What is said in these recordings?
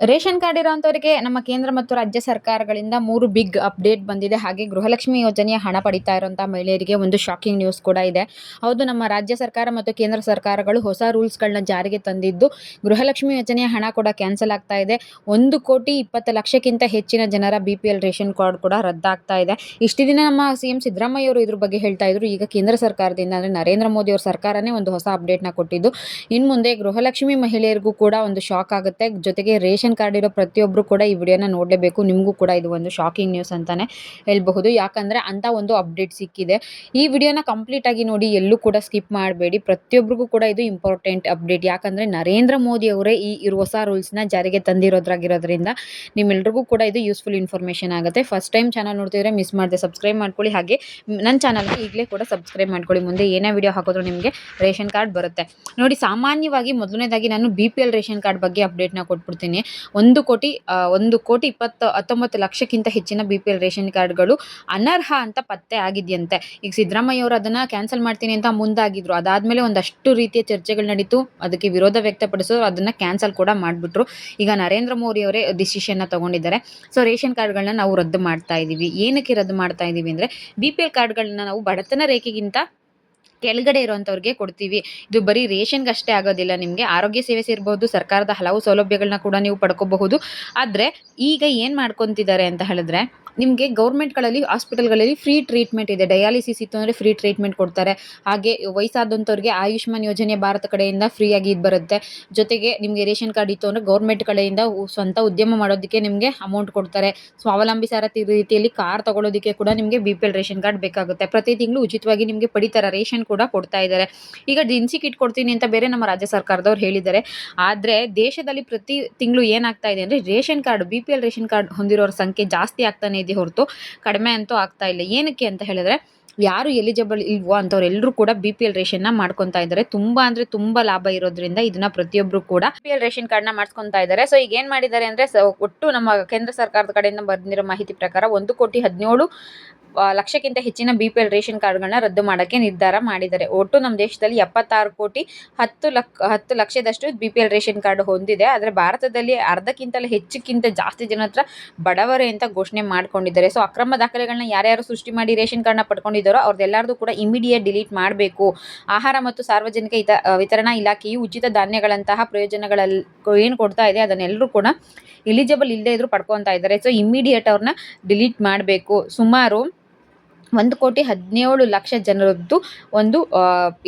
Ration card ಇರುವಂತವರಿಗೆ ನಮ್ಮ ಕೇಂದ್ರ ಮತ್ತು ರಾಜ್ಯ ಸರ್ಕಾರಗಳಿಂದ ಮೂರು ಬಿಗ್ ಅಪ್ಡೇಟ್ ಬಂದಿದೆ. ಹಾಗೆ ಗೃಹಲಕ್ಷ್ಮಿ ಯೋಜನೆಯ ಹಣ ಪಡಿತಾ ಇರುವಂಥ ಮಹಿಳೆಯರಿಗೆ ಒಂದು ಶಾಕಿಂಗ್ ನ್ಯೂಸ್ ಕೂಡ ಇದೆ. ಹೌದು, ನಮ್ಮ ರಾಜ್ಯ ಸರ್ಕಾರ ಮತ್ತು ಕೇಂದ್ರ ಸರ್ಕಾರಗಳು ಹೊಸ ರೂಲ್ಸ್ಗಳನ್ನ ಜಾರಿಗೆ ತಂದಿದ್ದು ಗೃಹಲಕ್ಷ್ಮಿ ಯೋಜನೆಯ ಹಣ ಕೂಡ ಕ್ಯಾನ್ಸಲ್ ಆಗ್ತಾ ಇದೆ. ಒಂದು ಕೋಟಿ ಇಪ್ಪತ್ತು ಲಕ್ಷಕ್ಕಿಂತ ಹೆಚ್ಚಿನ ಜನರ B P L ration card ಕೂಡ ರದ್ದಾಗ್ತಾ ಇದೆ. ಇಷ್ಟು ದಿನ ನಮ್ಮ ಸಿ ಎಂ ಸಿದ್ದರಾಮಯ್ಯ ಅವರು ಇದ್ರ ಬಗ್ಗೆ ಹೇಳ್ತಾ ಇದ್ರು. ಈಗ ಕೇಂದ್ರ ಸರ್ಕಾರದಿಂದ ಅಂದರೆ ನರೇಂದ್ರ ಮೋದಿ ಅವರ ಸರ್ಕಾರನೇ ಒಂದು ಹೊಸ ಅಪ್ಡೇಟ್ನ ಕೊಟ್ಟಿದ್ದು. ಇನ್ನು ಮುಂದೆ ಗೃಹಲಕ್ಷ್ಮಿ ಮಹಿಳೆಯರಿಗೂ ಕೂಡ ಒಂದು ಶಾಕ್ ಆಗುತ್ತೆ. ಜೊತೆಗೆ ರೇಷನ್ ಕಾರ್ಡ್ ಇರೋ ಪ್ರತಿಯೊಬ್ಬರು ಕೂಡ ಈ ವಿಡಿಯೋನ ನೋಡಲೇಬೇಕು. ನಿಮಗೂ ಕೂಡ ಇದು ಒಂದು ಶಾಕಿಂಗ್ ನ್ಯೂಸ್ ಅಂತಾನೆ ಹೇಳಬಹುದು. ಯಾಕಂದರೆ ಅಂತ ಒಂದು ಅಪ್ಡೇಟ್ ಸಿಕ್ಕಿದೆ. ಈ ವಿಡಿಯೋನ ಕಂಪ್ಲೀಟ್ ಆಗಿ ನೋಡಿ ಎಲ್ಲೂ ಕೂಡ ಸ್ಕಿಪ್ ಮಾಡಬೇಡಿ. ಪ್ರತಿಯೊಬ್ಬರಿಗೂ ಕೂಡ ಇದು ಇಂಪಾರ್ಟೆಂಟ್ ಅಪ್ಡೇಟ್ ಯಾಕಂದರೆ ನರೇಂದ್ರ ಮೋದಿ ಅವರೇ ಈ ಹೊಸ ರೂಲ್ಸ್ನ ಜಾರಿಗೆ ತಂದಿರೋದ್ರಾಗಿರೋದ್ರಿಂದ ನಿಮ್ಮೆಲ್ರಿಗೂ ಕೂಡ ಇದು ಯೂಸ್ಫುಲ್ ಇನ್ಫಾರ್ಮೇಷನ್ ಆಗುತ್ತೆ. ಫಸ್ಟ್ ಟೈಮ್ ಚಾನಲ್ ನೋಡ್ತಿದ್ರೆ ಮಿಸ್ ಮಾಡಿದೆ ಸಬ್ಸ್ಕ್ರೈಬ್ ಮಾಡ್ಕೊಳ್ಳಿ. ಹಾಗೆ ನನ್ನ ಚಾನಲ್ಗೆ ಈಗಲೇ ಕೂಡ ಸಬ್ಸ್ಕ್ರೈಬ್ ಮಾಡ್ಕೊಳ್ಳಿ. ಮುಂದೆ ಏನೇ ವಿಡಿಯೋ ಹಾಕೋದ್ರೂ ನಿಮಗೆ ರೇಷನ್ ಕಾರ್ಡ್ ಬರುತ್ತೆ. ನೋಡಿ ಸಾಮಾನ್ಯವಾಗಿ ಮೊದಲನೇದಾಗಿ ನಾನು B P L ration card ಬಗ್ಗೆ ಅಪ್ಡೇಟ್ನ ಕೊಟ್ಬಿಡ್ತೀನಿ. ಒಂದು ಕೋಟಿ ಒಂದು ಕೋಟಿ ಇಪ್ಪತ್ತು, ಹತ್ತೊಂಬತ್ತು ಲಕ್ಷಕ್ಕಿಂತ ಹೆಚ್ಚಿನ ಬಿ ಪಿ ಎಲ್ ರೇಷನ್ ಕಾರ್ಡ್ಗಳು ಅನರ್ಹ ಅಂತ ಪತ್ತೆ ಆಗಿದೆಯಂತೆ. ಈಗ ಸಿದ್ದರಾಮಯ್ಯ ಅವರು ಅದನ್ನು ಕ್ಯಾನ್ಸಲ್ ಮಾಡ್ತೀನಿ ಅಂತ ಮುಂದಾಗಿದ್ರು. ಅದಾದಮೇಲೆ ಒಂದಷ್ಟು ರೀತಿಯ ಚರ್ಚೆಗಳು ನಡೀತು. ಅದಕ್ಕೆ ವಿರೋಧ ವ್ಯಕ್ತಪಡಿಸೋರು ಅದನ್ನು ಕ್ಯಾನ್ಸಲ್ ಕೂಡ ಮಾಡಿಬಿಟ್ರು. ಈಗ ನರೇಂದ್ರ ಮೋದಿ ಅವರೇ ಡಿಸಿಷನ್ನ ತಗೊಂಡಿದ್ದಾರೆ. ಸೊ ರೇಷನ್ ಕಾರ್ಡ್ಗಳನ್ನ ನಾವು ರದ್ದು ಮಾಡ್ತಾ ಇದ್ದೀವಿ ಏನಕ್ಕೆ ರದ್ದು ಮಾಡ್ತಾ ಇದ್ದೀವಿ ಅಂದರೆ ಬಿ ಪಿ ಎಲ್ ಕಾರ್ಡ್ಗಳನ್ನ ನಾವು ಬಡತನ ರೇಖೆಗಿಂತ ಕೆಳಗಡೆ ಇರುವಂಥವ್ರಿಗೆ ಕೊಡ್ತೀವಿ. ಇದು ಬರೀ ರೇಷನ್ಗೆ ಅಷ್ಟೇ ಆಗೋದಿಲ್ಲ. ನಿಮಗೆ ಆರೋಗ್ಯ ಸೇವೆ ಸೇರ್ಬೋದು ಸರ್ಕಾರದ ಹಲವು ಸೌಲಭ್ಯಗಳನ್ನ ಕೂಡ ನೀವು ಪಡ್ಕೋಬಹುದು. ಆದರೆ ಈಗ ಏನು ಮಾಡ್ಕೊತಿದ್ದಾರೆ ಅಂತ ಹೇಳಿದ್ರೆ ನಿಮಗೆ ಗೌರ್ಮೆಂಟ್ಗಳಲ್ಲಿ, ಹಾಸ್ಪಿಟಲ್ಗಳಲ್ಲಿ ಫ್ರೀ ಟ್ರೀಟ್ಮೆಂಟ್ ಇದೆ. ಡಯಾಲಿಸಿಸ್ ಇತ್ತು ಅಂದರೆ ಫ್ರೀ ಟ್ರೀಟ್ಮೆಂಟ್ ಕೊಡ್ತಾರೆ. ಹಾಗೆ ವಯಸ್ಸಾದಂಥವ್ರಿಗೆ ಆಯುಷ್ಮಾನ್ ಯೋಜನೆ ಭಾರತ ಕಡೆಯಿಂದ ಫ್ರೀಯಾಗಿ ಇದು ಬರುತ್ತೆ. ಜೊತೆಗೆ ನಿಮಗೆ ರೇಷನ್ ಕಾರ್ಡ್ ಇತ್ತು ಅಂದರೆ ಗೌರ್ಮೆಂಟ್ ಕಡೆಯಿಂದ ಸ್ವಂತ ಉದ್ಯಮ ಮಾಡೋದಕ್ಕೆ ನಿಮಗೆ ಅಮೌಂಟ್ ಕೊಡ್ತಾರೆ. ಸ್ವಾವಲಂಬಿ ಸಾರಥಿ ರೀತಿಯಲ್ಲಿ ಕಾರ್ ತಗೊಳ್ಳೋದಕ್ಕೆ ಕೂಡ ನಿಮಗೆ ಬಿ ರೇಷನ್ ಕಾರ್ಡ್ ಬೇಕಾಗುತ್ತೆ. ಪ್ರತಿ ತಿಂಗಳು ಉಚಿತವಾಗಿ ನಿಮಗೆ ಪಡಿತಾರೆ ರೇಷನ್ ಕೂಡ ಕೊಡ್ತಾ ಇದ್ದಾರೆ ಈಗ ದಿನಸಿ ಕಿಟ್ ಕೊಡ್ತೀನಿ ಅಂತ ಬೇರೆ ನಮ್ಮ ರಾಜ್ಯ ಸರ್ಕಾರದವ್ರು ಹೇಳಿದ್ದಾರೆ. ಆದರೆ ದೇಶದಲ್ಲಿ ಪ್ರತಿ ತಿಂಗಳು ಏನಾಗ್ತಾ ಇದೆ ಅಂದರೆ ration card B ration card ಹೊಂದಿರೋರ ಸಂಖ್ಯೆ ಜಾಸ್ತಿ ಆಗ್ತಾನೆ ಹೊರತು ಕಡಿಮೆ ಅಂತೂ ಆಗ್ತಾ ಇಲ್ಲ. ಏನಕ್ಕೆ ಅಂತ ಹೇಳಿದ್ರೆ, ಯಾರು ಎಲಿಜಿಬಲ್ ಇಲ್ವೋ ಅಂಥವ್ರೆಲ್ಲರೂ ಕೂಡ ಬಿ ಪಿ ಎಲ್ ರೇಷನ್ನ ಮಾಡ್ಕೊತಾ ಇದ್ದಾರೆ. ತುಂಬಾ ಅಂದ್ರೆ ತುಂಬಾ ಲಾಭ ಇರೋದ್ರಿಂದ ಇದನ್ನ ಪ್ರತಿಯೊಬ್ಬರು ಕೂಡ ಬಿ ಪಿ ಎಲ್ ರೇಷನ್ ಕಾರ್ಡ್ನ ಮಾಡ್ಸ್ಕೊತಾ ಇದ್ದಾರೆ. ಸೊ ಈಗ ಏನು ಮಾಡಿದ್ದಾರೆ ಅಂದ್ರೆ ಒಟ್ಟು ನಮ್ಮ ಕೇಂದ್ರ ಸರ್ಕಾರದ ಕಡೆಯಿಂದ ಬಂದಿರೋ ಮಾಹಿತಿ ಪ್ರಕಾರ ಒಂದು ಕೋಟಿ ಹದಿನೇಳು ಲಕ್ಷಕ್ಕಿಂತ ಹೆಚ್ಚಿನ ಬಿ ಪಿ ಎಲ್ ರೇಷನ್ ಕಾರ್ಡ್ಗಳನ್ನ ರದ್ದು ಮಾಡೋಕ್ಕೆ ನಿರ್ಧಾರ ಮಾಡಿದ್ದಾರೆ. ಒಟ್ಟು ನಮ್ಮ ದೇಶದಲ್ಲಿ ಎಪ್ಪತ್ತಾರು ಕೋಟಿ ಹತ್ತು ಲಕ್, ಹತ್ತು ಲಕ್ಷದಷ್ಟು B P L ration card ಹೊಂದಿದೆ. ಆದರೆ ಭಾರತದಲ್ಲಿ ಅರ್ಧಕ್ಕಿಂತಲೂ ಹೆಚ್ಚಕ್ಕಿಂತ ಜಾಸ್ತಿ ಜನ ಹತ್ರ ಬಡವರೇ ಅಂತ ಘೋಷಣೆ ಮಾಡ್ಕೊಂಡಿದ್ದಾರೆ. ಸೊ ಅಕ್ರಮ ದಾಖಲೆಗಳನ್ನ ಯಾರ್ಯಾರು ಸೃಷ್ಟಿ ಮಾಡಿ ರೇಷನ್ ಕಾರ್ಡ್ನ ಪಡ್ಕೊಂಡಿದ್ದಾರೋ ಅವ್ರದ್ದೆಲ್ಲರದು ಕೂಡ ಇಮಿಡಿಯೇಟ್ ಡಿಲೀಟ್ ಮಾಡಬೇಕು. ಆಹಾರ ಮತ್ತು ಸಾರ್ವಜನಿಕ ಹಿತ ವಿತರಣಾ ಇಲಾಖೆಯು ಉಚಿತ ಧಾನ್ಯಗಳಂತಹ ಪ್ರಯೋಜನಗಳಲ್ಲಿ ಏನು ಕೊಡ್ತಾ ಇದೆ ಅದನ್ನೆಲ್ಲರೂ ಕೂಡ ಎಲಿಜಿಬಲ್ ಇಲ್ಲದೆ ಇದ್ರೂ ಪಡ್ಕೊತಾ ಇದ್ದಾರೆ. ಸೊ ಇಮಿಡಿಯೇಟ್ ಅವ್ರನ್ನ ಡಿಲೀಟ್ ಮಾಡಬೇಕು. ಸುಮಾರು ಒಂದು ಕೋಟಿ ಹದಿನೇಳು ಲಕ್ಷ ಜನರದ್ದು ಒಂದು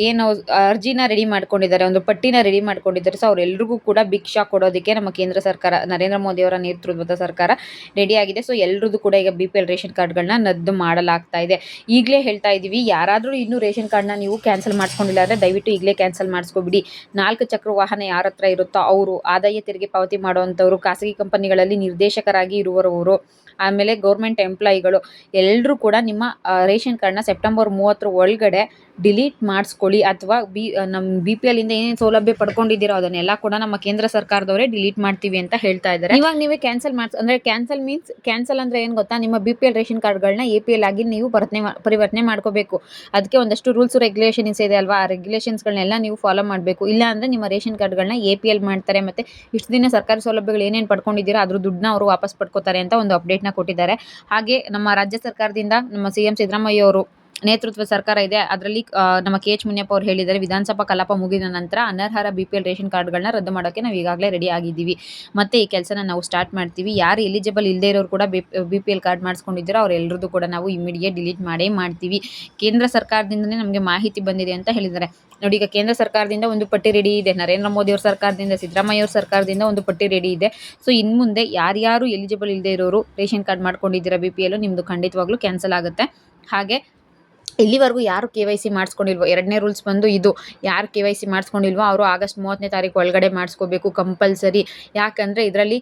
ಏನು, ಅರ್ಜಿನ ರೆಡಿ ಮಾಡ್ಕೊಂಡಿದ್ದಾರೆ, ಒಂದು ಪಟ್ಟಿನ ರೆಡಿ ಮಾಡ್ಕೊಂಡಿದ್ದಾರೆ. ಸೊ ಅವರೆಲ್ಲರಿಗೂ ಕೂಡ ಭಿಕ್ಷಾ ಕೊಡೋದಕ್ಕೆ ನಮ್ಮ ಕೇಂದ್ರ ಸರ್ಕಾರ, ನರೇಂದ್ರ ಮೋದಿ ಅವರ ನೇತೃತ್ವದ ಸರ್ಕಾರ ರೆಡಿಯಾಗಿದೆ ಸೊ ಎಲ್ಲರದ್ದು ಕೂಡ ಈಗ ಬಿ ಪಿ ಎಲ್ ರೇಷನ್ ಕಾರ್ಡ್ಗಳನ್ನ ನದ್ದು ಮಾಡಲಾಗ್ತಾ ಇದೆ. ಈಗಲೇ ಹೇಳ್ತಾ ಇದ್ದೀವಿ, ಯಾರಾದರೂ ಇನ್ನೂ ರೇಷನ್ ಕಾರ್ಡ್ನ ನೀವು ಕ್ಯಾನ್ಸಲ್ ಮಾಡಿಸ್ಕೊಂಡಿಲ್ಲ ಅಂದರೆ ದಯವಿಟ್ಟು ಈಗಲೇ ಕ್ಯಾನ್ಸಲ್ ಮಾಡಿಸ್ಕೊಬಿಡಿ. ನಾಲ್ಕು ಚಕ್ರ ವಾಹನ ಯಾರ ಹತ್ರ ಇರುತ್ತೋ ಅವರು, ಆದಾಯ ತೆರಿಗೆ ಪಾವತಿ ಮಾಡುವಂಥವರು, ಖಾಸಗಿ ಕಂಪನಿಗಳಲ್ಲಿ ನಿರ್ದೇಶಕರಾಗಿ ಇರುವವರು ಆಮೇಲೆ ಗೌರ್ಮೆಂಟ್ ಎಂಪ್ಲಾಯಿಗಳು ಎಲ್ಲರೂ ಕೂಡ ನಿಮ್ಮ ರೇಷನ್ ಕಾರ್ಡ್ನ ಸೆಪ್ಟೆಂಬರ್ ಮೂವತ್ತರ ಒಳಗಡೆ ಡಿಲೀಟ್ ಮಾಡಿಸ್ಕೊಳ್ಳಿ ಅಥವಾ ಬಿ ನಮ್ಮ ಬಿ ಪಿ ಎಲ್ಲಿಂದ ಏನೇನು ಸೌಲಭ್ಯ ಪಡ್ಕೊಂಡಿದ್ದೀರೋ ಅದನ್ನೆಲ್ಲ ಕೂಡ ನಮ್ಮ ಕೇಂದ್ರ ಸರ್ಕಾರದವರೇ ಡಿಲೀಟ್ ಮಾಡ್ತೀವಿ ಅಂತ ಹೇಳ್ತಾ ಇದ್ದಾರೆ. ಇವಾಗ ನೀವೇ ಕ್ಯಾನ್ಸಲ್ ಮಾಡ್ಸ್, ಅಂದರೆ ಕ್ಯಾನ್ಸಲ್ ಮೀನ್ಸ್ ಕ್ಯಾನ್ಸಲ್ ಅಂದರೆ ಏನು ಗೊತ್ತಾ? ನಿಮ್ಮ ಬಿ ಪಿ ಎಲ್ ರೇಷನ್ ಕಾರ್ಡ್ಗಳನ್ನ ಎ ಪಿ ಎಲ್ ಆಗಿ ನೀವು ಪರಿವರ್ತನೆ ಪರಿವರ್ತನೆ ಮಾಡ್ಕೋಬೇಕು. ಅದಕ್ಕೆ ಒಂದಷ್ಟು ರೂಲ್ಸ್ ರೆಗ್ಯುಲೇಷನ್ಸ್ ಇದೆ ಅಲ್ವಾ? ಆ ರೆಗ್ಯುಲೇಷನ್ಸ್ಗಳನ್ನೆಲ್ಲ ನೀವು ಫಾಲೋ ಮಾಡಬೇಕು. ಇಲ್ಲ ಅಂದರೆ ನಿಮ್ಮ ರೇಷನ್ ಕಾರ್ಡ್ಗಳನ್ನ ಎ ಪಿ ಎಲ್ ಮಾಡ್ತಾರೆ. ಮತ್ತು ಇಷ್ಟು ದಿನ ಸರ್ಕಾರಿ ಸೌಲಭ್ಯಗಳು ಏನೇನು ಪಡ್ಕೊಂಡಿದ್ದೀರೋ ಅದ್ರ ದುಡ್ಡನ್ನ ಅವರು ವಾಪಸ್ ಪಡ್ಕೋತಾರೆ ಅಂತ ಒಂದು ಅಪ್ಡೇಟ್ನ ಕೊಟ್ಟಿದ್ದಾರೆ. ಹಾಗೆ ನಮ್ಮ ರಾಜ್ಯ ಸರ್ಕಾರದಿಂದ ನಮ್ಮ ಸಿ ಎಂ ಸಿದ್ದರಾಮಯ್ಯ ಅವರು ನೇತೃತ್ವ ಸರ್ಕಾರ ಇದೆ. ಅದರಲ್ಲಿ ನಮ್ಮ ಕೆ ಎಚ್ ಮುನಿಯಪ್ಪ ಅವರು ಹೇಳಿದ್ದಾರೆ, ವಿಧಾನಸಭಾ ಕಲಾಪ ಮುಗಿದ ನಂತರ ಅನರ್ಹರ ಬಿ ಪಿ ಎಲ್ ರೇಷನ್ ಕಾರ್ಡ್ಗಳನ್ನ ರದ್ದು ಮಾಡೋಕ್ಕೆ ನಾವು ಈಗಾಗಲೇ ರೆಡಿ ಆಗಿದ್ದೀವಿ. ಮತ್ತೆ ಈ ಕೆಲಸನ ನಾವು ಸ್ಟಾರ್ಟ್ ಮಾಡ್ತೀವಿ. ಯಾರು ಎಲಿಜಿಬಲ್ ಇಲ್ಲದೆ ಇರೋರು ಕೂಡ ಬಿ ಪಿ ಎಲ್ ಕಾರ್ಡ್ ಮಾಡಿಸ್ಕೊಂಡಿದ್ದೀರೋ ಅವರೆಲ್ಲರದ್ದು ಕೂಡ ನಾವು ಇಮಿಡಿಯೇಟ್ ಡಿಲೀಟ್ ಮಾಡೇ ಮಾಡ್ತೀವಿ. ಕೇಂದ್ರ ಸರ್ಕಾರದಿಂದಲೇ ನಮಗೆ ಮಾಹಿತಿ ಬಂದಿದೆ ಅಂತ ಹೇಳಿದ್ದಾರೆ. ನೋಡಿ, ಈಗ ಕೇಂದ್ರ ಸರ್ಕಾರದಿಂದ ಒಂದು ಪಟ್ಟಿ ರೆಡಿ ಇದೆ. ನರೇಂದ್ರ ಮೋದಿ ಅವ್ರ ಸರ್ಕಾರದಿಂದ, ಸಿದ್ದರಾಮಯ್ಯ ಅವ್ರ ಸರ್ಕಾರದಿಂದ ಒಂದು ಪಟ್ಟಿ ರೆಡಿ ಇದೆ. ಸೊ ಇನ್ನು ಮುಂದೆ ಯಾರ್ಯಾರು ಎಲಿಜಿಬಲ್ ಇಲ್ಲದೆ ಇರೋರು ರೇಷನ್ ಕಾರ್ಡ್ ಮಾಡ್ಕೊಂಡಿದ್ದೀರಾ ಬಿ ಪಿ ಎಲ್ ನಿಮ್ಮದು ಖಂಡಿತವಾಗ್ಲೂ ಕ್ಯಾನ್ಸಲ್ ಆಗುತ್ತೆ. ಹಾಗೆ ಇಲ್ಲಿವರೆಗೂ ಯಾರು ಕೆ ವೈ ಸಿ ಮಾಡಿಸ್ಕೊಂಡಿಲ್ವೋ, ಎರಡನೇ ರೂಲ್ಸ್ ಬಂದು ಇದು, ಯಾರು ಕೆ ವೈ ಸಿ ಮಾಡಿಸ್ಕೊಂಡಿಲ್ವೋ ಅವರು ಆಗಸ್ಟ್ ಮೂವತ್ತನೇ ತಾರೀಕು ಒಳಗಡೆ ಮಾಡಿಸ್ಕೋಬೇಕು ಕಂಪಲ್ಸರಿ. ಯಾಕಂದರೆ ಇದರಲ್ಲಿ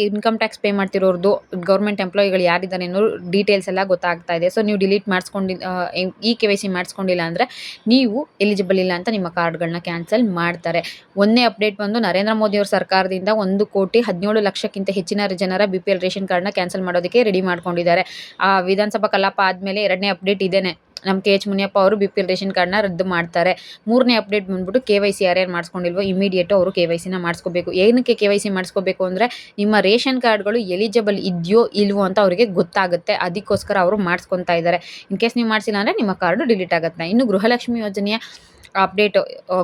ಇನ್ಕಮ್ ಟ್ಯಾಕ್ಸ್ ಪೇ ಮಾಡ್ತಿರೋರ್ದು ಗೌರ್ಮೆಂಟ್ ಎಂಪ್ಲಾಯಿಗಳು ಯಾರಿದ್ದಾರೆ ಅನ್ನೋ ಡೀಟೇಲ್ಸ್ ಎಲ್ಲ ಗೊತ್ತಾಗ್ತಾ ಇದೆ. ಸೊ ನೀವು ಡಿಲೀಟ್ ಮಾಡಿಸ್ಕೊಂಡು ಈ ಕೆ ವೈ ಸಿ ಮಾಡಿಸ್ಕೊಂಡಿಲ್ಲ ಅಂದರೆ ನೀವು ಎಲಿಜಿಬಲ್ ಇಲ್ಲ ಅಂತ ನಿಮ್ಮ ಕಾರ್ಡ್ಗಳನ್ನ ಕ್ಯಾನ್ಸಲ್ ಮಾಡ್ತಾರೆ. ಒಂದನೇ ಅಪ್ಡೇಟ್ ಬಂದು ನರೇಂದ್ರ ಮೋದಿ ಅವ್ರ ಸರ್ಕಾರದಿಂದ ಒಂದು ಕೋಟಿ ಹದಿನೇಳು ಲಕ್ಷಕ್ಕಿಂತ ಹೆಚ್ಚಿನ ಜನರ ಬಿ ಪಿ ಎಲ್ ರೇಷನ್ ಕಾರ್ಡ್ನ ಕ್ಯಾನ್ಸಲ್ ಮಾಡೋದಕ್ಕೆ ರೆಡಿ ಮಾಡ್ಕೊಂಡಿದ್ದಾರೆ. ಆ, ವಿಧಾನಸಭಾ ಕಲಾಪ ಆದಮೇಲೆ ಎರಡನೇ ಅಪ್ಡೇಟ್ ಇದೇನೆ. ನಮ್ಮ ಕೆ ಎಚ್ ಮುನಿಯಪ್ಪ ಅವರು ಬಿ ಪಿ ಎಲ್ ರೇಷನ್ ಕಾರ್ಡ್ನ ರದ್ದು ಮಾಡ್ತಾರೆ. ಮೂರನೇ ಅಪ್ಡೇಟ್ ಬಂದ್ಬಿಟ್ಟು ಕೆ ವೈ ಸಿ ಯಾರ್ಯಾರು ಮಾಡಿಸ್ಕೊಂಡಿಲ್ವೋ ಇಮಿಡಿಯೇಟು ಅವರು ಕೆ ವೈ ಸಿನ ಮಾಡಿಸ್ಕೋಬೇಕು. ಏನಕ್ಕೆ ಕೆ ವೈ ಸಿ ಮಾಡಿಸ್ಕೋಬೇಕು ಅಂದರೆ ನಿಮ್ಮ ರೇಷನ್ ಕಾರ್ಡ್ಗಳು ಎಲಿಜಿಬಲ್ ಇದೆಯೋ ಇಲ್ವೋ ಅಂತ ಅವರಿಗೆ ಗೊತ್ತಾಗುತ್ತೆ. ಅದಕ್ಕೋಸ್ಕರ ಅವರು ಮಾಡಿಸ್ಕೊತಾ ಇದ್ದಾರೆ. ಇನ್ ಕೇಸ್ ನೀವು ಮಾಡಿಸಿಲ್ಲ ಅಂದರೆ ನಿಮ್ಮ ಕಾರ್ಡು ಡಿಲೀಟ್ ಆಗುತ್ತೆ. ಇನ್ನು ಗೃಹಲಕ್ಷ್ಮಿ ಯೋಜನೆಯ ಅಪ್ಡೇಟ್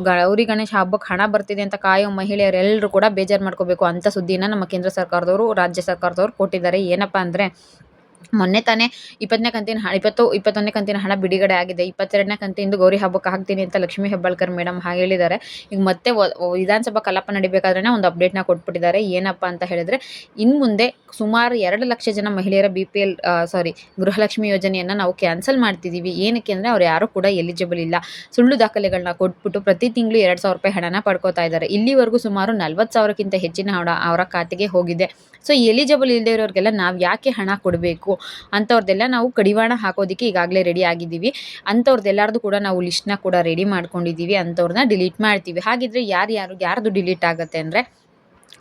ಗೌರಿ ಗಣೇಶ ಹಬ್ಬಕ್ಕೆ ಹಣ ಬರ್ತಿದೆ ಅಂತ ಕಾಯೋ ಮಹಿಳೆಯರೆಲ್ಲರೂ ಕೂಡ ಬೇಜಾರು ಮಾಡ್ಕೋಬೇಕು. ಅಂತ ಸುದ್ದಿನ ನಮ್ಮ ಕೇಂದ್ರ ಸರ್ಕಾರದವರು, ರಾಜ್ಯ ಸರ್ಕಾರದವರು ಕೊಟ್ಟಿದ್ದಾರೆ. ಏನಪ್ಪ ಅಂದರೆ ಮೊನ್ನೆ ತಾನೇ ಇಪ್ಪತ್ತನೇ ಕಂತಿನ ಹಣ, ಇಪ್ಪತ್ತು, ಇಪ್ಪತ್ತೊಂದನೇ ಕಂತಿನ ಹಣ ಬಿಡುಗಡೆ ಆಗಿದೆ. ಇಪ್ಪತ್ತೆರಡನೇ ಕಂತಿಂದು ಗೌರಿ ಹಬ್ಬಕ್ಕೆ ಹಾಕ್ತೀನಿ ಅಂತ ಲಕ್ಷ್ಮೀ ಹೆಬ್ಬಾಳ್ಕರ್ ಮೇಡಮ್ ಹಾಗೆ ಹೇಳಿದ್ದಾರೆ. ಈಗ ಮತ್ತೆ ವಿಧಾನಸಭಾ ಕಲಾಪ ನಡಿಬೇಕಾದ್ರೆ ಒಂದು ಅಪ್ಡೇಟ್ನ ಕೊಟ್ಬಿಟ್ಟಿದ್ದಾರೆ. ಏನಪ್ಪ ಅಂತ ಹೇಳಿದ್ರೆ ಇನ್ನು ಮುಂದೆ ಸುಮಾರು ಎರಡು ಲಕ್ಷ ಜನ ಮಹಿಳೆಯರ B P L sorry Gruhalakshmi ಯೋಜನೆಯನ್ನು ನಾವು ಕ್ಯಾನ್ಸಲ್ ಮಾಡ್ತಿದ್ದೀವಿ. ಏನಕ್ಕೆ ಅಂದರೆ ಅವ್ರು ಯಾರೂ ಕೂಡ ಎಲಿಜಿಬಲ್ ಇಲ್ಲ. ಸುಳ್ಳು ದಾಖಲೆಗಳನ್ನ ಕೊಟ್ಬಿಟ್ಟು ಪ್ರತಿ ತಿಂಗಳು ಎರಡು ಸಾವಿರ ರೂಪಾಯಿ ಹಣನ ಪಡ್ಕೋತಾ ಇದ್ದಾರೆ. ಇಲ್ಲಿವರೆಗೂ ಸುಮಾರು ನಲ್ವತ್ತು ಸಾವಿರಕ್ಕಿಂತ ಹೆಚ್ಚಿನ ಹಣ ಅವರ ಖಾತೆಗೆ ಹೋಗಿದೆ. ಸೊ ಎಲಿಜಿಬಲ್ ಇಲ್ಲದೆ ಇರೋರಿಗೆಲ್ಲ ನಾವು ಯಾಕೆ ಹಣ ಕೊಡಬೇಕು? ಅಂಥವ್ರದ್ದೆಲ್ಲ ನಾವು ಕಡಿವಾಣ ಹಾಕೋದಕ್ಕೆ ಈಗಾಗಲೇ ರೆಡಿ ಆಗಿದ್ದೀವಿ. ಅಂಥವ್ರದ್ದೆಲ್ಲರದು ಕೂಡ ನಾವು ಲಿಸ್ಟ್ನ ಕೂಡ ರೆಡಿ ಮಾಡ್ಕೊಂಡಿದ್ದೀವಿ. ಅಂಥವ್ರನ್ನ ಡಿಲೀಟ್ ಮಾಡ್ತೀವಿ. ಹಾಗಿದ್ರೆ ಯಾರು ಯಾರು ಯಾರ್ದು ಡಿಲೀಟ್ ಆಗುತ್ತೆ ಅಂದರೆ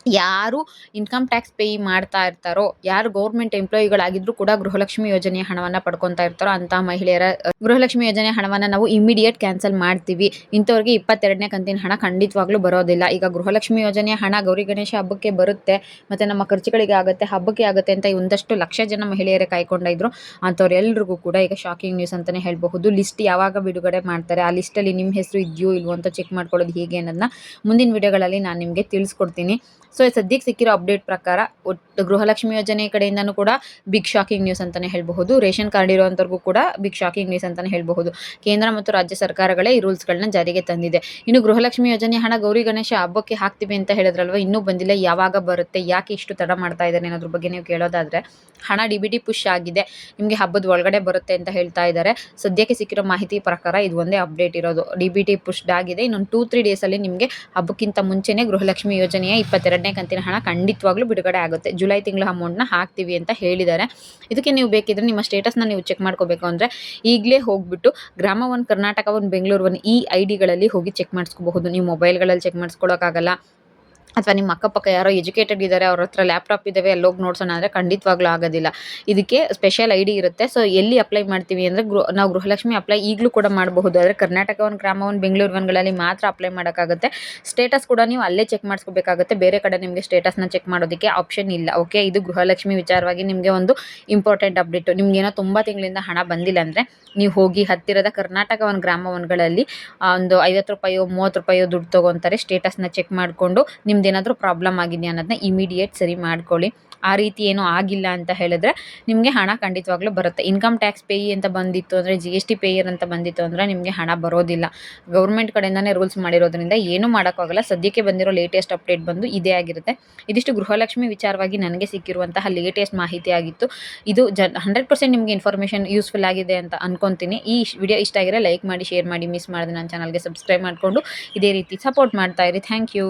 ಯಾರು ಇನ್ಕಮ್ ಟ್ಯಾಕ್ಸ್ ಪೇ ಮಾಡ್ತಾ ಇರ್ತಾರೋ, ಯಾರು ಗೌರ್ಮೆಂಟ್ ಎಂಪ್ಲಾಯಿಗಳಾಗಿದ್ರು ಕೂಡ ಗೃಹಲಕ್ಷ್ಮಿ ಯೋಜನೆಯ ಹಣವನ್ನು ಪಡ್ಕೊತಾ ಇರ್ತಾರೋ ಅಂತ ಮಹಿಳೆಯರ, ಗೃಹಲಕ್ಷ್ಮಿ ಯೋಜನೆ ಹಣವನ್ನು ನಾವು ಇಮಿಡಿಯೇಟ್ ಕ್ಯಾನ್ಸಲ್ ಮಾಡ್ತೀವಿ. ಇಂಥವ್ರಿಗೆ ಇಪ್ಪತ್ತೆರಡನೇ ಕಂತಿನ ಹಣ ಖಂಡಿತವಾಗ್ಲೂ ಬರೋದಿಲ್ಲ. ಈಗ ಗೃಹಲಕ್ಷ್ಮಿ ಯೋಜನೆಯ ಹಣ ಗೌರಿ ಗಣೇಶ ಹಬ್ಬಕ್ಕೆ ಬರುತ್ತೆ, ಮತ್ತು ನಮ್ಮ ಖರ್ಚುಗಳಿಗೆ ಆಗುತ್ತೆ, ಹಬ್ಬಕ್ಕೆ ಆಗುತ್ತೆ ಅಂತ ಒಂದಷ್ಟು ಲಕ್ಷ ಜನ ಮಹಿಳೆಯರೇ ಕಾಯ್ಕೊಂಡಿದ್ರು ಅಂಥವ್ರೆಲ್ರಿಗೂ ಕೂಡ ಈಗ ಶಾಕಿಂಗ್ ನ್ಯೂಸ್ ಅಂತಲೇ ಹೇಳಬಹುದು. ಲಿಸ್ಟ್ ಯಾವಾಗ ಬಿಡುಗಡೆ ಮಾಡ್ತಾರೆ, ಆ ಲಿಸ್ಟಲ್ಲಿ ನಿಮ್ಮ ಹೆಸರು ಇದೆಯೋ ಇಲ್ವೋ ಅಂತ ಚೆಕ್ ಮಾಡ್ಕೊಳ್ಳೋದು ಹೇಗೆ ಅನ್ನೋದನ್ನ ಮುಂದಿನ ವಿಡಿಯೋಗಳಲ್ಲಿ ನಾನು ನಿಮಗೆ ತಿಳಿಸ್ಕೊಡ್ತೀನಿ. ಸೊ ಸದ್ಯಕ್ಕೆ ಸಿಕ್ಕಿರೋ ಅಪ್ಡೇಟ್ ಪ್ರಕಾರ ಒಟ್ಟು ಗೃಹಲಕ್ಷ್ಮಿ ಯೋಜನೆ ಕಡೆಯಿಂದನೂ ಕೂಡ ಬಿಗ್ ಶಾಕಿಂಗ್ ನ್ಯೂಸ್ ಅಂತಲೇ ಹೇಳಬಹುದು. ರೇಷನ್ ಕಾರ್ಡ್ ಇರುವಂಥವ್ರಿಗೂ ಕೂಡ ಬಿಗ್ ಶಾಕಿಂಗ್ ನ್ಯೂಸ್ ಅಂತಲೇ ಹೇಳಬಹುದು. ಕೇಂದ್ರ ಮತ್ತು ರಾಜ್ಯ ಸರ್ಕಾರಗಳೇ ಈ ರೂಲ್ಸ್ಗಳನ್ನ ಜಾರಿಗೆ ತಂದಿದೆ. ಇನ್ನು ಗೃಹಲಕ್ಷ್ಮಿ ಯೋಜನೆ ಹಣ ಗೌರಿ ಗಣೇಶ ಹಬ್ಬಕ್ಕೆ ಹಾಕ್ತೀವಿ ಅಂತ ಹೇಳಿದ್ರಲ್ವ, ಇನ್ನೂ ಬಂದಿಲ್ಲ, ಯಾವಾಗ ಬರುತ್ತೆ, ಯಾಕೆ ಇಷ್ಟು ತಡ ಮಾಡ್ತಾ ಇದ್ದಾರೆ ಅನ್ನೋದ್ರ ಬಗ್ಗೆ ನೀವು ಕೇಳೋದಾದರೆ, ಹಣ ಡಿ ಬಿ ಟಿ ಪುಷ್ ಆಗಿದೆ, ನಿಮಗೆ ಹಬ್ಬದ ಒಳಗಡೆ ಬರುತ್ತೆ ಅಂತ ಹೇಳ್ತಾ ಇದ್ದಾರೆ. ಸದ್ಯಕ್ಕೆ ಸಿಕ್ಕಿರೋ ಮಾಹಿತಿ ಪ್ರಕಾರ ಇದು ಒಂದೇ ಅಪ್ಡೇಟ್ ಇರೋದು. ಡಿ ಬಿ ಟಿ ಪುಷ್ಡ್ ಆಗಿದೆ, ಇನ್ನೊಂದು ಟೂ ತ್ರೀ ಡೇಸಲ್ಲಿ ನಿಮಗೆ ಹಬ್ಬಕ್ಕಿಂತ ಮುಂಚೆನೇ ಗೃಹಲಕ್ಷ್ಮಿ ಯೋಜನೆಯ ಇಪ್ಪತ್ತೆರಡನೇ ಕಂತಿನ ಹಣ ಖಂಡಿತವಾಗ್ಲೂ ಬಿಡುಗಡೆ ಆಗುತ್ತೆ. ಜುಲೈ ತಿಂಗಳ ಅಮೌಂಟ್ನ ಹಾಕ್ತೀವಿ ಅಂತ ಹೇಳಿದ್ದಾರೆ. ಇದಕ್ಕೆ ನೀವು ಬೇಕಿದ್ರೆ ನಿಮ್ಮ ಸ್ಟೇಟಸ್ನ ನೀವು ಚೆಕ್ ಮಾಡ್ಕೋಬೇಕು ಅಂದರೆ ಈಗಲೇ ಹೋಗ್ಬಿಟ್ಟು Grama one Karnataka one Bengaluru one ಈ ಐ ಡಿಗಳಲ್ಲಿ ಹೋಗಿ ಚೆಕ್ ಮಾಡಿಸ್ಕೋಬಹುದು. ನೀವು ಮೊಬೈಲ್ಗಳಲ್ಲಿ ಚೆಕ್ ಮಾಡಿಸ್ಕೊಳಕ್ಕಾಗಲ್ಲ. ಅಥವಾ ನಿಮ್ಮ ಅಕ್ಕಪಕ್ಕ ಯಾರೋ ಎಜುಕೇಟೆಡ್ ಇದ್ದಾರೆ ಅವ್ರ ಹತ್ರ ಲ್ಯಾಪ್ಟಾಪ್ ಇದ್ದಾವೆ ಅಲ್ಲಿ ಹೋಗಿ ನೋಡ್ಸೋಣ ಅಂದರೆ ಖಂಡಿತವಾಗ್ಲೂ ಆಗೋದಿಲ್ಲ. ಇದಕ್ಕೆ ಸ್ಪೆಷಲ್ ಐ ಡಿ ಇರುತ್ತೆ. ಸೊ ಎಲ್ಲಿ ಅಪ್ಲೈ ಮಾಡ್ತೀವಿ ಅಂದರೆ ಗೃಹ ನಾವು ಗೃಹಲಕ್ಷ್ಮಿ ಅಪ್ಲೈ ಈಗಲೂ ಕೂಡ ಮಾಡಬಹುದು. ಆದರೆ ಕರ್ನಾಟಕ ಒಂದು ಗ್ರಾಮ ಒಂದು ಬೆಂಗಳೂರು ಒನ್ಗಳಲ್ಲಿ ಮಾತ್ರ ಅಪ್ಲೈ ಮಾಡೋಕ್ಕಾಗುತ್ತೆ. ಸ್ಟೇಟಸ್ ಕೂಡ ನೀವು ಅಲ್ಲೇ ಚೆಕ್ ಮಾಡಿಸ್ಕೋಬೇಕಾಗುತ್ತೆ. ಬೇರೆ ಕಡೆ ನಿಮಗೆ ಸ್ಟೇಟಸ್ನ ಚೆಕ್ ಮಾಡೋದಕ್ಕೆ ಆಪ್ಷನ್ ಇಲ್ಲ. ಓಕೆ ಇದು ಗೃಹಲಕ್ಷ್ಮಿ ವಿಚಾರವಾಗಿ ನಿಮಗೆ ಒಂದು ಇಂಪಾರ್ಟೆಂಟ್ ಅಪ್ಡೇಟು ನಿಮಗೇನೋ ತುಂಬ ತಿಂಗಳಿಂದ ಹಣ ಬಂದಿಲ್ಲ ಅಂದರೆ ನೀವು ಹೋಗಿ ಹತ್ತಿರದ ಕರ್ನಾಟಕ ಒಂದು ಗ್ರಾಮ ಒನ್ಗಳಲ್ಲಿ ಒಂದು ಐವತ್ತು ರೂಪಾಯೋ, ಮೂವತ್ತು ರೂಪಾಯೋ ದುಡ್ಡು ತೊಗೊತಾರೆ. ಸ್ಟೇಟಸ್ನ ಚೆಕ್ ಮಾಡಿಕೊಂಡು ನಿಮ್ದೇನಾದರೂ ಪ್ರಾಬ್ಲಮ್ ಆಗಿದೆಯಾ ಅನ್ನೋದನ್ನ ಇಮಿಡಿಯೇಟ್ ಸರಿ ಮಾಡ್ಕೊಳ್ಳಿ. ಆ ರೀತಿ ಏನೂ ಆಗಿಲ್ಲ ಅಂತ ಹೇಳಿದ್ರೆ ನಿಮಗೆ ಹಣ ಖಂಡಿತವಾಗ್ಲೂ ಬರುತ್ತೆ. ಇನ್ಕಮ್ ಟ್ಯಾಕ್ಸ್ ಪೇಯಿ ಅಂತ ಬಂದಿತ್ತು ಅಂದರೆ ಜಿ ಎಸ್ ಟಿ ಪೇಯರ್ ಅಂತ ಬಂದಿತ್ತು ಅಂದರೆ ನಿಮಗೆ ಹಣ ಬರೋದಿಲ್ಲ. ಗೌರ್ಮೆಂಟ್ ಕಡೆಯಿಂದನೇ ರೂಲ್ಸ್ ಮಾಡಿರೋದ್ರಿಂದ ಏನೂ ಮಾಡೋಕ್ಕಾಗಲ್ಲ. ಸದ್ಯಕ್ಕೆ ಬಂದಿರೋ ಲೇಟೆಸ್ಟ್ ಅಪ್ಡೇಟ್ ಬಂದು ಇದೇ ಆಗಿರುತ್ತೆ. ಇದಿಷ್ಟು ಗೃಹಲಕ್ಷ್ಮಿ ವಿಚಾರವಾಗಿ ನನಗೆ ಸಿಕ್ಕಿರುವಂತಹ ಲೇಟೆಸ್ಟ್ ಮಾಹಿತಿ ಆಗಿತ್ತು. ಇದು ಜನ್ ಹಂಡ್ರೆಡ್ ಪರ್ಸೆಂಟ್ ನಿಮಗೆ ಇನ್ಫಾರ್ಮೇಷನ್ ಯೂಸ್ಫುಲ್ ಆಗಿದೆ ಅಂತ ಅನ್ಕೊತೀನಿ. ಈ ವಿಡಿಯೋ ಇಷ್ಟ ಆಗಿರೋ ಲೈಕ್ ಮಾಡಿ ಶೇರ್ ಮಾಡಿ ಮಿಸ್ ಮಾಡಿದೆ ನನ್ನ ಚಾನಲ್ಗೆ ಸಬ್ಸ್ಕ್ರೈಬ್ ಮಾಡಿಕೊಂಡು ಇದೇ ರೀತಿ ಸಪೋರ್ಟ್ ಮಾಡ್ತಾ ಇರಿ. Thank you